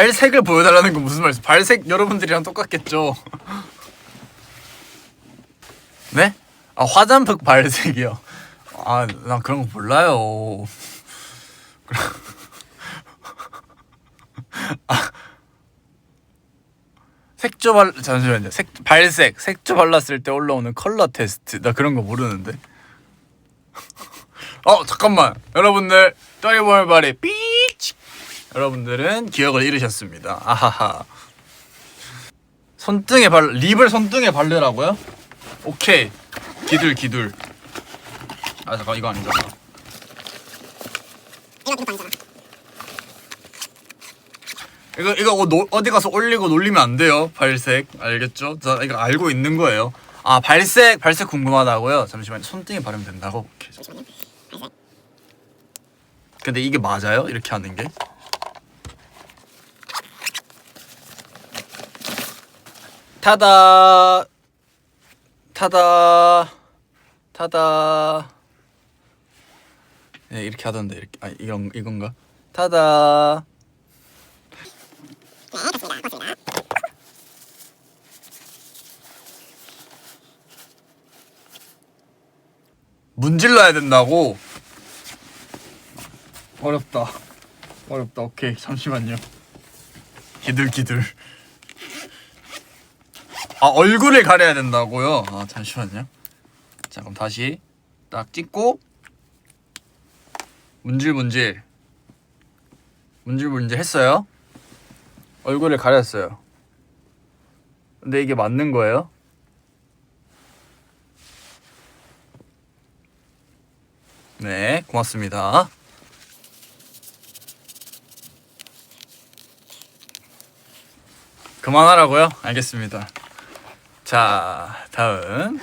발색을 보여달라는 건 무슨 말이죠? 발색 여러분들이랑 똑같겠죠. 네? 아 화장품 발색이요. 아 난 그런 거 몰라요. 아, 색조 발 잠시만요. 색 발색 색조 발랐을 때 올라오는 컬러 테스트 나 그런 거 모르는데. 어 잠깐만 여러분들 떠리볼발의 삐치 여러분들은 기억을 잃으셨습니다. 아하하. 손등에 발 립을 손등에 바르라고요? 오케이 기둘 기둘. 아 잠깐 이거 아니잖아. 이거 이거 어, 노- 어디 가서 올리고 놀리면 안 돼요. 발색 알겠죠? 저 이거 알고 있는 거예요. 아 발색 발색 궁금하다고요? 잠시만 요 손등에 바르면 된다고. 오케이. 근데 이게 맞아요? 이렇게 하는 게? 타다 타다 타다 네 이렇게 하던데 이렇게 아 이런 이건가? 타다 문질러야 된다고? 어렵다. 어렵다. 오케이. 잠시만요. 기들 기들. 아 얼굴을 가려야 된다고요? 아 잠시만요. 자 그럼 다시 딱 찍고 문질 문질 문질 문질 했어요. 얼굴을 가렸어요. 근데 이게 맞는 거예요? 네, 고맙습니다. 그만하라고요? 알겠습니다. 자, 다음.